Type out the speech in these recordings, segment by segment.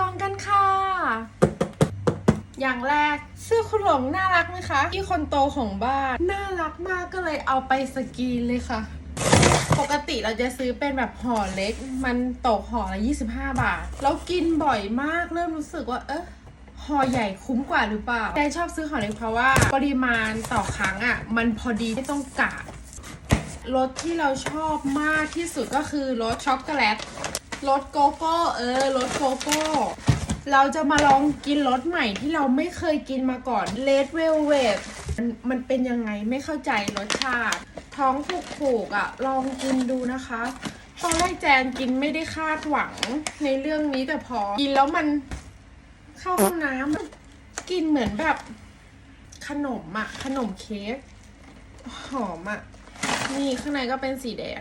กองกันค่ะ อย่างแรกเสื้อคุณหลงน่ารักไหมคะที่คนโตของบ้าน น่ารักมากก็เลยเอาไปสกรีนเลยค่ะ ปกติเราจะซื้อเป็นแบบห่อเล็ก มันตกห่อละ 25 บาท แล้วกินบ่อยมากเริ่มรู้สึกว่าเอ๊ะห่อใหญ่คุ้มกว่าหรือเปล่าแต่ชอบซื้อห่อเล็กเพราะว่า ปริมาณต่อครั้งอะ มันพอดีไม่ต้องกะรสที่เราชอบมากที่สุดก็คือรสช็อกโกแลต รสโกโก้ เออรสโกโก้ เราจะมาลองกินรสใหม่ที่เราไม่เคยกินมาก่อนเลดเวลเวทมันมันเป็นยังไงไม่เข้าใจรสชาติ ท้องผูกๆอะ ลองกินดูนะคะตอนแรกแจนกินไม่ได้คาดหวังในเรื่องนี้แต่พอ กินแล้วมันเข้าห้องน้ำกินเหมือนแบบ ขนมอะขนมเค้กหอมอะนี่ข้างในก็เป็นสีแดง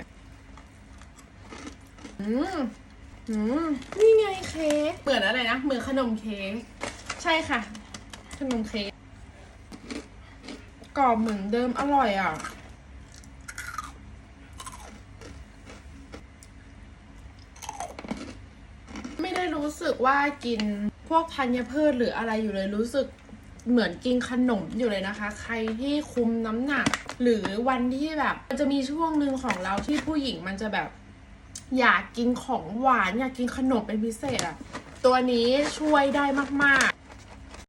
อืมอืม นี่ไงเค้กเหมือนอะไรนะเหมือนขนมเค้กใช่ค่ะ ขนมเค้กกรอบเหมือนเดิมอร่อยอะไม่ได้รู้สึกว่ากินพวกธัญพืชหรืออะไรอยู่เลยรู้สึกเหมือนกินขนมอยู่เลยนะคะ ใครที่คุมน้ำหนัก หรือวันที่แบบ มันจะมีช่วงหนึ่งของเราที่ผู้หญิงมันจะแบบ อยากกินของหวานอยากกินขนมเป็นพิเศษอะตัวนี้ช่วยได้มาก